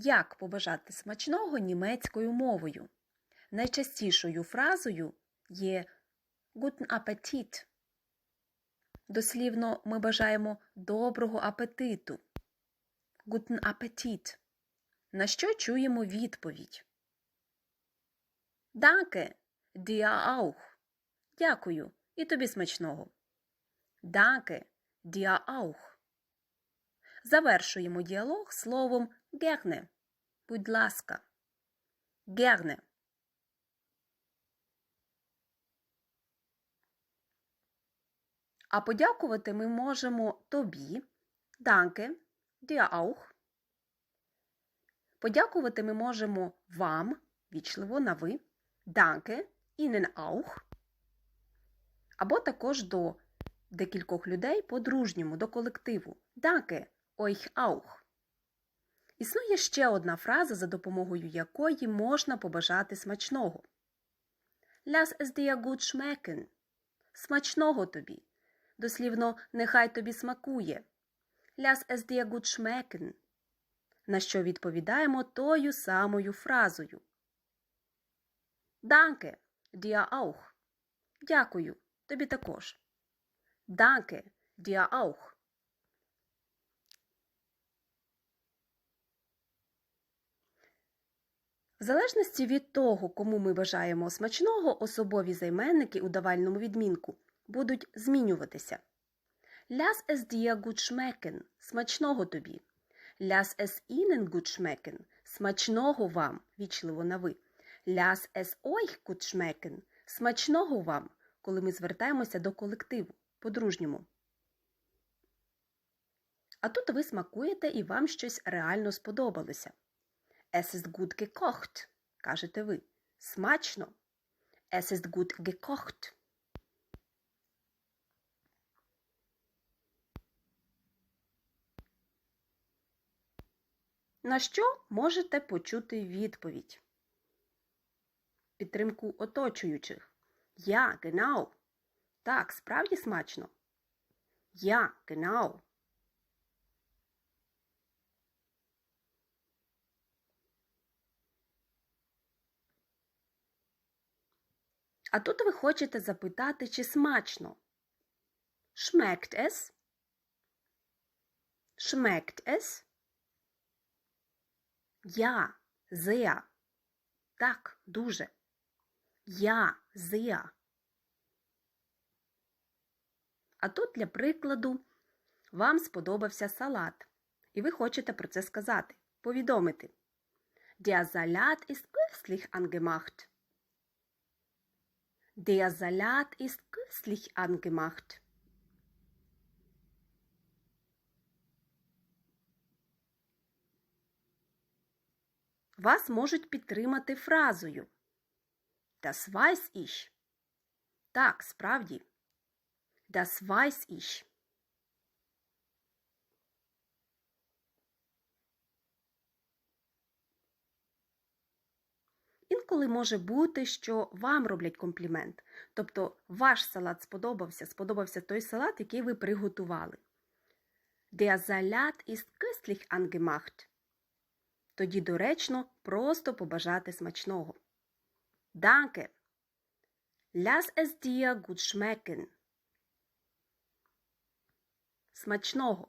Як побажати смачного німецькою мовою? Найчастішою фразою є Guten Appetit. Дослівно ми бажаємо доброго апетиту. Guten Appetit. На що чуємо відповідь? Danke, dir auch. Дякую. І тобі смачного. Danke, dir auch. Завершуємо діалог словом gerne. Будь ласка. Gerne. А подякувати ми можемо тобі. Danke, dir auch. Подякувати ми можемо вам, вічливо на ви. Danke, Ihnen auch. Або також до декількох людей по-дружньому, до колективу. Danke, euch auch. Існує ще одна фраза, за допомогою якої можна побажати смачного. Lass es dir gut schmecken. Смачного тобі. Дослівно, нехай тобі смакує. Lass es dir gut schmecken. На що відповідаємо тою самою фразою. Danke, dir auch. Дякую, тобі також. Danke, dir auch. В залежності від того, кому ми бажаємо смачного, особові займенники у давальному відмінку будуть змінюватися. Lass es dir gut смачного тобі. Lass es ihnen gut смачного вам, вічливо на ви. Lass es euch gut смачного вам, коли ми звертаємося до колективу, по-дружньому. А тут ви смакуєте і вам щось реально сподобалося. Es ist gut gekocht, кажете ви. Смачно. Es ist gut gekocht. На що можете почути відповідь? Підтримку оточуючих. Я, genau. Так, справді смачно. Я, genau. А тут ви хочете запитати, чи смачно. Schmeckt es? Schmeckt es? Я, sehr. Так, дуже. Я, sehr. А тут для прикладу вам сподобався салат, і ви хочете про це сказати, повідомити. Der Salat ist köstlich angemacht. Der Salat ist köstlich angemacht. Вас можуть підтримати фразою Das weiß ich. Так, справді. Das weiß ich. Інколи може бути, що вам роблять комплімент. Тобто ваш салат сподобався, сподобався той салат, який ви приготували. Der Salat ist köstlich angemacht. Тоді доречно просто побажати смачного. Danke. Lass es dir gut schmecken. Смачного.